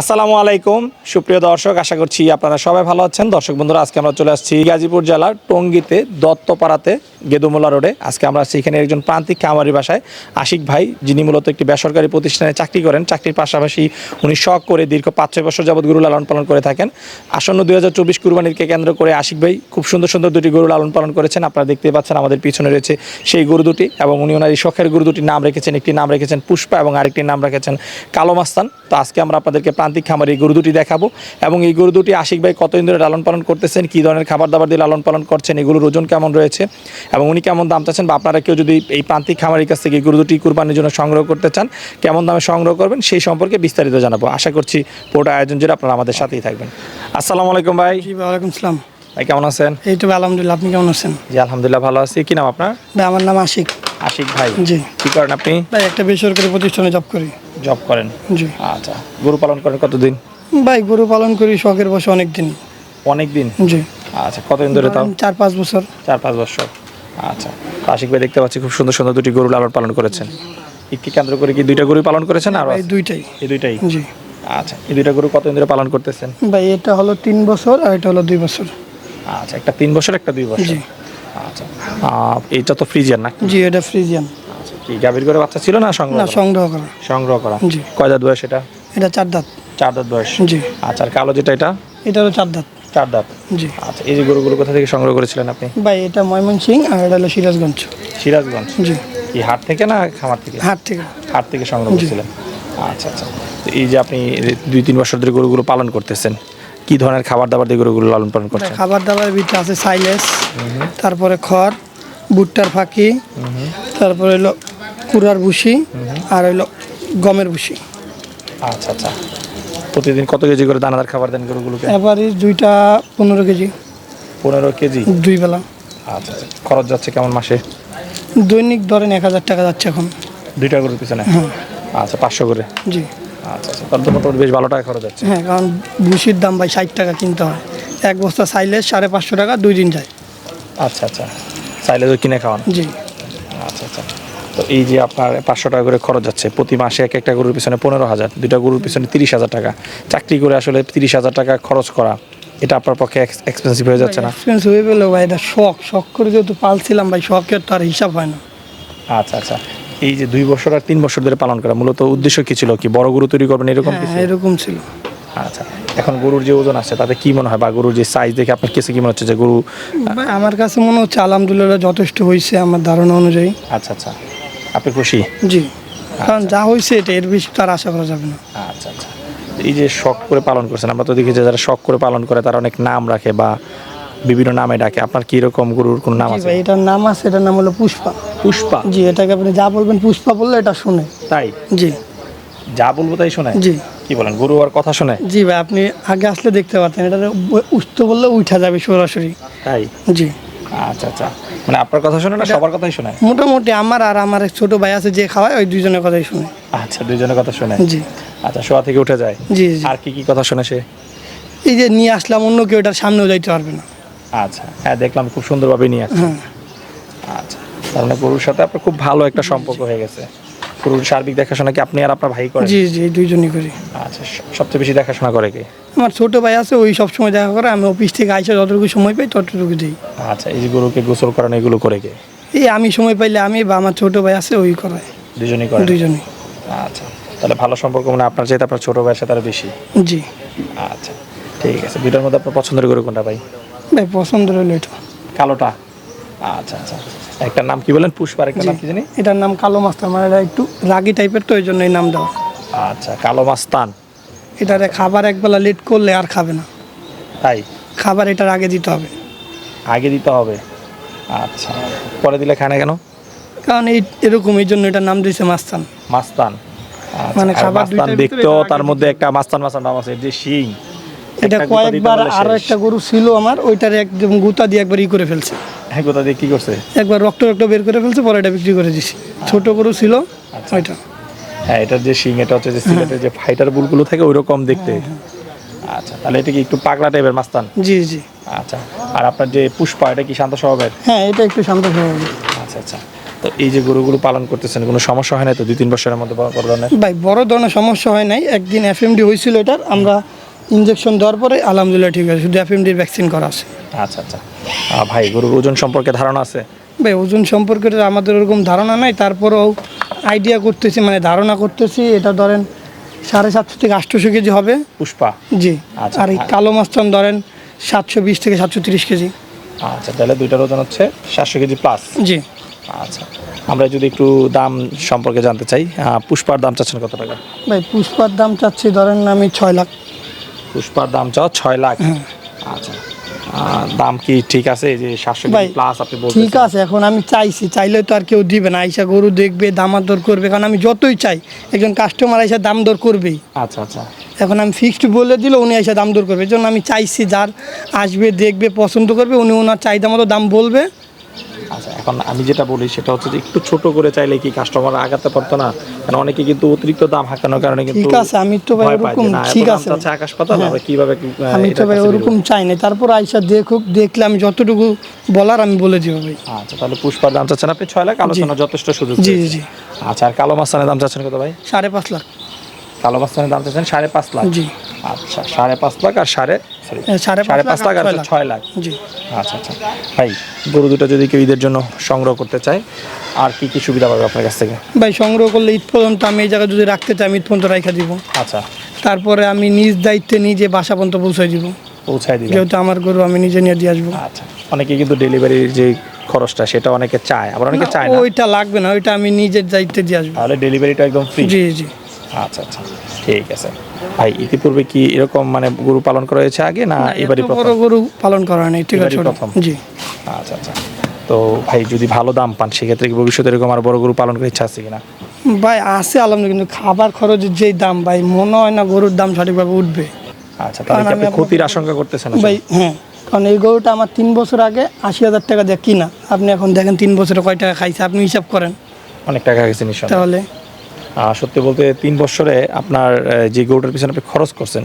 আসসালামু আলাইকুম। সুপ্রিয় দর্শক, আশা করছি আপনারা সবাই ভালো আছেন। দর্শক বন্ধুরা, আজকে আমরা চলে আসছি গাজীপুর জেলার টঙ্গিতে, দত্তপাড়াতে। গেদুমোলা রোডে। আজকে আমরা আসছি এখানে একজন প্রান্তিক খামারি বাসায়। আশিক ভাই, যিনি মূলত একটি বেসরকারি প্রতিষ্ঠানে চাকরি করেন। চাকরির পাশাপাশি উনি শখ করে দীর্ঘ পাঁচ ছয় বছর যাবৎ গরু লালন পালন করে থাকেন। আসন্ন দুই হাজার চব্বিশ কুরবানিকে কেন্দ্র করে আশিক ভাই খুব সুন্দর সুন্দর দুটি গরু লালন পালন করেছেন। আপনারা দেখতে পাচ্ছেন আমাদের পিছনে রয়েছে সেই গরু দুটি এবং উনি ওনার এই শখের গরু দুটির নাম রেখেছেন, একটি নাম রেখেছেন পুষ্পা এবং আরেকটি নাম রেখেছেন কালো মাস্তান। তো আজকে আমরা আপনাদেরকে প্রান্তিক খামার এই গরু দুটি দেখাবো এবং এই গরু দুটি আশিক ভাই কতদিন ধরে লালন পালন করতেছেন, কী ধরনের খাবার দাবার দিয়ে লালন পালন করছেন, এগুলোর ওজন কেমন রয়েছে এবং উনি কেমন দাম চাচ্ছেন বা আপনারা কেউ যদি এই প্রান্তিক খামারের কাছ থেকে গরু দুটি কুরবানির জন্য সংগ্রহ করতে চান কেমন দামে সংগ্রহ করবেন সেই সম্পর্কে বিস্তারিত জানাব। আশা করছি পুরোটা আয়োজন জুড়ে আপনারা আমাদের সাথেই থাকবেন। আসসালামু আলাইকুম ভাই। ওয়ালাইকুম সালাম। ভাই কেমন আছেন? এই তো আলহামদুলিল্লাহ আপনি কেমন আছেন? জি আলহামদুলিল্লাহ ভালো আছি। কি নাম আপনার? ভাই আমার নাম আশিক। আশিক ভাই জি। কি করেন আপনি? ভাই একটা বেসরকারি প্রতিষ্ঠানে জব করি। জব করেন? জি। আচ্ছা গরু পালন করেন কতদিন? ভাই গরু পালন করি শখের বসে অনেক দিন অনেক দিন জি। আচ্ছা কতদিন ধরে তাও? চার পাঁচ বছর। চার পাঁচ বছর। আচ্ছা। আশিক ভাই দেখতে পাচ্ছি খুব সুন্দর সুন্দর দুটি গরু লালন পালন করেছেন। একটি কেন্দ্র করে কি দুইটা গরু পালন করেছেন আর ভাই দুইটাই। এই দুইটাই? জি। আচ্ছা এই দুইটা গরু কতদিন ধরে পালন করতেছেন? ভাই এটা হলো তিন বছর আর এটা হলো দুই বছর। আচ্ছা একটা তিন বছর একটা দুই বছর। জি। আচ্ছা। এইটা তো ফ্রিজিয়ান না জি এটা ফ্রিজিয়ান। আচ্ছা কি গাভীর করে বাচ্চা ছিল না সংগ্রহ না করা? সংগ্রহ করা। সংগ্রহ করা। জি। কয় দাঁত বয়স এটা? এটা চার দাঁত। চার দাঁত বয়স। জি। আচ্ছা আর কালো যেটা এটা? এটা হলো চার দাঁত। চার দাঁত। জি। আচ্ছা এই যে গরুগুলো কোথা থেকে সংগ্রহ করেছিলেন আপনি? ভাই এটা ময়মনসিং আর এটা হলো সিরাজগঞ্জ। সিরাজগঞ্জ? জি। কি হাট থেকে না খামার থেকে? হাট থেকে। হাট থেকে সংগ্রহ করছিলেন। আচ্ছা আচ্ছা। তো এই যে আপনি দুই তিন বছর ধরে গরুগুলো পালন করতেছেন কি ধরনের খাবার দাবার দিয়ে গরুগুলো লালন পালন করছেন? খাবার দাবার ভিতরে আছে সাইলেস তারপরে খড় ভুট্টার ফাঁকি তারপরে হলো কুড়ার ভুসি আর হইল গমের ভুসি। আচ্ছা আচ্ছা। প্রতিদিন কত কেজি করে দানাদার খাবার দেন গরুগুলোকে? এভারেজ দুইটা পনেরো কেজি। পনেরো কেজি? দুই বেলা। আচ্ছা আচ্ছা। খরচ যাচ্ছে কেমন মাসে? দৈনিক ধরেন এক হাজার টাকা যাচ্ছে এখন। দুইটা গরুর পিছনে? আচ্ছা পাঁচশো করে? জি। আচ্ছা আচ্ছা। তাহলে তো মোটামুটি বেশ ভালো টাকা খরচ যাচ্ছে। হ্যাঁ কারণ ভুসির দাম ভাই ষাট টাকা কিনতে হয়। এক বস্তা সাইলেস সাড়ে পাঁচশো টাকা দুই দিন যায়। আচ্ছা আচ্ছা। চাইলে তো কিনে খাওয়ান। জি। আচ্ছা আচ্ছা। তো এই যে আপনার পাঁচশো টাকা করে খরচ যাচ্ছে প্রতি মাসে এক একটা গরুর পিছনে পনেরো হাজার দুটা গরুর পিছনে তিরিশ হাজার টাকা। চাকরি করে আসলে তিরিশ হাজার টাকা খরচ করা এটা আপনার পক্ষে এক্সপেন্সিভ হয়ে যাচ্ছে না? এক্সপিরিয়েন্স হয়ে গেলো ভাই এটা শখ শখ করে যেহেতু পালছিলাম ভাই শখের তো আর হিসাব হয় না। আচ্ছা আচ্ছা। এই যে দুই বছর আর তিন বছর ধরে পালন করা মূলত উদ্দেশ্য কি ছিল কি? বড় গরু তৈরি করবেন এরকম কিছু? হ্যাঁ এরকম ছিল। আচ্ছা এখন গরুর যে ওজন আছে তাতে কি মনে হয়? বা গরুর যে সাইজ দেখে আপনার কাছে কি মনে হচ্ছে যে গরু ভাই আমার কাছে মনে হচ্ছে আলহামদুলিল্লাহ যথেষ্ট হয়েছে আমার ধারণা অনুযায়ী। আচ্ছা আচ্ছা। আপনি খুশি? জি। কারণ যা হয়েছে এটা এর বেশি তো আর আশা করা যাবে না। আচ্ছা আচ্ছা। এই যে শখ করে পালন করছেন আমরা তো দেখি যে যারা শখ করে পালন করে তারা অনেক নাম রাখে বা বিভিন্ন নামে ডাকে। আপনার কি রকম গরুর কোন নাম আছে? এটার নাম আছে এটার নাম হলো পুষ্পা। পুষ্পা? জি এটাকে আপনি যা বলবেন পুষ্পা বললে এটা শুনে। তাই? জি। যা বলব তাই শোনে? জি। কি বলেন গরু আর কথা শোনে? জি ভাই আপনি আগে আসলে দেখতে পারতেন এটা উঠতে বললে উঠা যাবে সরাসরি। তাই? জি। আচ্ছা আচ্ছা। মানে আপনার কথা শোনে না সবার কথাই শোনে? মোটামুটি আমার আর আমার এক ছোট ভাই আছে যে খাওয়ায় ওই দুইজনের কথাই শুনে। আচ্ছা দুইজনের কথা শোনে? জি। আচ্ছা শোয়া থেকে উঠে যায়? জি আর কি কি কথা শোনে সে? এই যে নিয়ে আসলাম অন্য কেউ এটার সামনেও যাইতে পারবে না। আচ্ছা হ্যাঁ দেখলাম খুব সুন্দরভাবে নিয়ে আসছে। হ্যাঁ। আচ্ছা তার মানে গরুর সাথে আপনার খুব ভালো একটা সম্পর্ক হয়ে গেছে। গরুর সার্বিক দেখাশোনা কি আপনি আর আপনার ভাই করেন? জি জি দুইজনই করি। আচ্ছা সবচেয়ে বেশি দেখাশোনা করে কে? আমার ছোট ভাই আছে ওই সব সময় দেখা করে আমি অফিস থেকে আইসা যতটুকু সময় পাই ততটুকু দিই। আচ্ছা এই গরুকে গোসল করানো এগুলো করে কে? এই আমি সময় পাইলে আমি বা আমার ছোট ভাই আছে ওই করায় দুজনেই করে? দুইজনই আচ্ছা তাহলে ভালো সম্পর্ক মানে আপনার চাইতে আপনার ছোট ভাইয়ের সাথে আরও বেশি? জি। আচ্ছা ঠিক আছে দুইটার মধ্যে আপনার পছন্দের গরু কোনটা ভাই? ভাই পছন্দ হলো এটা। কালোটা? আচ্ছা আচ্ছা একটা নাম কি বলেন? পুষ্পা একটা নাম কি জানি? এটার নাম কালো মাস্টার মানে একটু রাগি টাইপের তো ওই জন্য এই নাম দেওয়া। আচ্ছা কালো মাস্তান। এটারে খাবার একবেলা লেট করলে আর খাবে না। তাই? খাবার এটার আগে দিতে হবে। আগে দিতে হবে? আচ্ছা। পরে দিলে খায় না কেন? কারণ এই এরকম এই জন্য এটার নাম দিয়েছে মাস্তান। মাস্তান। আচ্ছা, মানে খাবার মাস্তান দেখতেও তার মধ্যে একটা মাস্তান মাস্তান নাম আছে যে শিং। এটা গুঁতা কয়েকবার আরও একটা গরু ছিল আমার ওইটার একদম গুতা দিয়ে একবার ই করে ফেলছে। হ্যাঁ কোথা দিয়ে কি করছে? একবার রক্ত রক্ত বের করে ফেলছে পরে এটা বিক্রি করে দিছি। ছোট গরু ছিল আচ্ছা। ওইটা। হ্যাঁ এটার যে শিং এটা হচ্ছে যে সিলেটের যে ফাইটার বুলগুলো থাকে ওই রকম দেখতে আচ্ছা তাহলে এটা কি একটু পাগলা টাইপের মাস্তান? জি জি। আচ্ছা আর আপনার যে পুষ্পা এটা কি শান্ত স্বভাবের? হ্যাঁ এটা একটু শান্ত স্বভাবের। আচ্ছা আচ্ছা। তো এই যে গরুগুলো পালন করতেছেন কোনো সমস্যা হয় না তো? দুই তিন বছরের মধ্যে বড় বড় ধরনের? ভাই বড় ধরনের সমস্যা হয় নাই। একদিন এফএমডি হয়েছিল এটার আমরা ইনজেকশন দেওয়ার পরে আলহামদুলিল্লাহ ঠিক আছে শুধু এফএমডির ভ্যাকসিন করা আছে। আচ্ছা আচ্ছা। ভাই গরুর ওজন সম্পর্কে ধারণা আছে? ভাই ওজন সম্পর্কে আমাদের ওরকম ধারণা নাই তারপরেও আইডিয়া করতেছি মানে ধারণা করতেছি এটা ধরেন সাড়ে সাতশো থেকে আটশোশো কেজি হবে। পুষ্পা? জি আচ্ছা। আর এই কালো মাছটান ধরেন সাতশো বিশ থেকে সাতশো তিরিশ কেজি। আচ্ছা তাহলে দুইটার ওজন হচ্ছে সাতশো কেজি প্লাস জি। আচ্ছা আমরা যদি একটু দাম সম্পর্কে জানতে চাই পুষ্পার দাম চাচ্ছেন কত টাকা? ভাই পুষ্পার দাম চাচ্ছি ধরেন আমি ছয় লাখ। পুষ্পার দাম চাও ছয় লাখ। হ্যাঁ। আচ্ছা। দাম কি ঠিক আছে? যে সাতশো প্লাস আপনি ঠিক আছে এখন আমি চাইছি চাইলে তো আর কেউ দিবে না। আইসা গরু দেখবে দাম দর করবে কারণ আমি যতই চাই একজন কাস্টমার আইসা দাম দর করবেই। আচ্ছা আচ্ছা। এখন আমি ফিক্সড বলে দিলে উনি এসে দাম দর করবে। এই জন্য আমি চাইছি যার আসবে দেখবে পছন্দ করবে উনি ওনার চাহিদা মতো দাম বলবে। আচ্ছা এখন আমি যেটা বলি সেটা হচ্ছে যে একটু ছোট করে চাইলে কি কাস্টমার আগাতে পারতো না? কারণ অনেকে কিন্তু অতিরিক্ত দাম হাঁকানোর কারণে কিন্তু ঠিক আছে, আমি তো ভাই ওরকম ঠিক আছে। চাচ্ছে আকাশ পাতাল আমরা কীভাবে আমি তো ভাই ওরকম চাই না। তারপর আইসা দেখুক দেখলে আমি যতটুকু বলার আমি বলে দিব ভাই। আচ্ছা তাহলে পুষ্পার দাম চাচ্ছেন আপনি ছয় লাখ আলোচনা যথেষ্ট সুযোগ জি জি। আচ্ছা আর কালো মাস্তানের দাম চাচ্ছেন কত ভাই? সাড়ে পাঁচ লাখ। কালো মাস্তানের দাম চাচ্ছেন সাড়ে পাঁচ লাখ। জি। আচ্ছা সাড়ে পাঁচ লাখ আর সাড়ে সাড়ে পাঁচ সাড়ে লাখ পাঁচ আর লাখ। ছয় লাখ। জি। আচ্ছা আচ্ছা। ভাই গরু দুটো যদি কেউ ঈদের জন্য সংগ্রহ করতে চায় আর কি কি সুবিধা পাবে আপনার কাছ থেকে? ভাই সংগ্রহ করলে ঈদ পর্যন্ত আমি এই জায়গায় যদি রাখতে চাই আমি ঈদ পর্যন্ত রাখা দিব। আচ্ছা। তারপরে আমি নিজ দায়িত্বে নিজে বাসা পর্যন্ত পৌঁছাই দিব। পৌঁছায় দিবেন। যেহেতু আমার গরু আমি নিজে নিয়ে দিয়ে আসব। আচ্ছা। অনেকে কিন্তু ডেলিভারির যে খরচটা সেটা অনেকে চায় আবার অনেকে চায় না। ওইটা লাগবে না ওইটা আমি নিজের দায়িত্বে দিয়ে আসব। তাহলে ডেলিভারিটা একদম ফ্রি জি জি। আচ্ছা আচ্ছা। ঠিক আছে। ভাই ইতিপূর্বে কি এরকম মানে গরু পালন করা হয়েছে আগে না এবারই বড় প্রথম? গরু পালন করা নেই ঠিক আছে প্রথম। জি। আচ্ছা আচ্ছা। তো ভাই যদি ভালো দাম পান সেক্ষেত্রে কি ভবিষ্যতে এরকম আর বড় গরু পালন করার ইচ্ছা আছে কিনা? ভাই আছে আলহামদুলিল্লাহ কিন্তু খাবার খরচের যেই দাম ভাই মনে হয় না গরুর দাম সঠিকভাবে উঠবে। আচ্ছা তাহলে আপনি ক্ষতির আশঙ্কা করতেছেন ভাই হ্যাঁ কারণ এই গরুটা আমার তিন বছর আগে আশি হাজার টাকা দিয়ে কিনা। আপনি এখন দেখেন তিন বছরে কয় টাকা খাইছে আপনি হিসাব করেন। অনেক টাকা নিঃসন্দেহে। তাহলে সত্যি বলতে তিন বছরে আপনার যে গরুটার পিছনে আপনি খরচ করছেন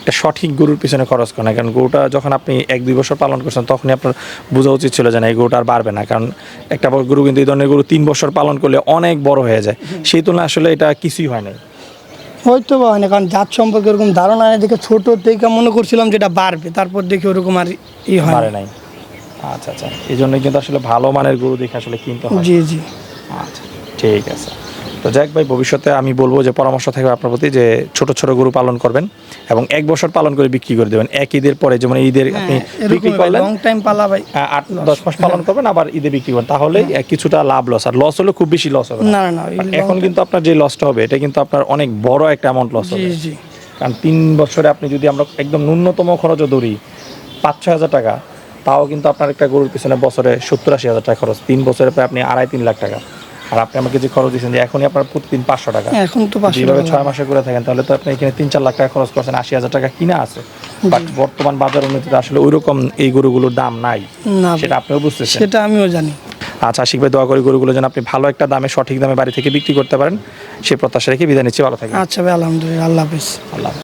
একটা সঠিক গরুর পিছনে খরচ করেন না। কারণ গরুটা যখন আপনি এক দুই বছর পালন করছেন তখনই আপনার বোঝা উচিত ছিল যে না এই গরুটা আর বাড়বে না। কারণ একটা গরু কিন্তু এই ধরনের গরু তিন বছর পালন করলে অনেক বড় হয়ে যায়। সেই তুলনায় আসলে এটা কিছুই হয় নাই। হয়তো বা হয় না কারণ জাত সম্পর্কে ওরকম ধারণা নেই। দেখে ছোট থেকে মনে করছিলাম যে এটা বাড়বে তারপর দেখি ওরকম আর ই হয় নাই। আচ্ছা আচ্ছা। এই জন্যই কিন্তু আসলে ভালো মানের গরু দেখে আসলে কিনতে হয়। জি জি। আচ্ছা ঠিক আছে। তো যাক ভাই ভবিষ্যতে আমি বলব যে পরামর্শ থাকবে আপনার প্রতি যে ছোট ছোট গরু পালন করবেন এবং এক বছর পালন করে বিক্রি করে দেবেন। এক ঈদের পরে যেমন ঈদের আপনি বিক্রি করলেন লং টাইম পালা ভাই। আট দশ মাস পালন করবেন আবার ঈদে বিক্রি করবেন। তাহলে কিছুটা লাভ লস আর লস হলে খুব বেশি লস হবে না। না এখন কিন্তু আপনার যে লসটা হবে এটা কিন্তু আপনার অনেক বড় একটা অ্যামাউন্ট লস হবে। জি। কারণ তিন বছরে আপনি যদি আমরা একদম ন্যূনতম খরচও ধরি পাঁচ ছয় হাজার টাকা তাও কিন্তু আপনার একটা গরুর পিছনে বছরে সত্তর আশি হাজার টাকা খরচ। তিন বছরে প্রায় আপনি আড়াই তিন লাখ টাকা। আর আপনি আমাকে যে খরচ দিচ্ছেন যে এখনই আপনার প্রতিদিন পাঁচশো টাকা। এখন তো পাঁচশো যেভাবে ছয় মাসে করে থাকেন তাহলে তো আপনি এখানে তিন চার লাখ টাকা খরচ করছেন আশি হাজার টাকা কিনা আছে। বাট বর্তমান বাজার উন্নতিতে আসলে ওইরকম এই গরুগুলোর দাম নাই। সেটা আপনিও বুঝতেছেন। সেটা আমিও জানি। আচ্ছা আশিক ভাই দোয়া করি গরুগুলো যেন আপনি ভালো একটা দামে সঠিক দামে বাড়ি থেকে বিক্রি করতে পারেন। সেই প্রত্যাশা রেখে বিদায় নিচ্ছি ভালো থাকবেন। আচ্ছা ভাই আলহামদুলিল্লাহ আল্লাহ হাফিজ। আল্লাহ।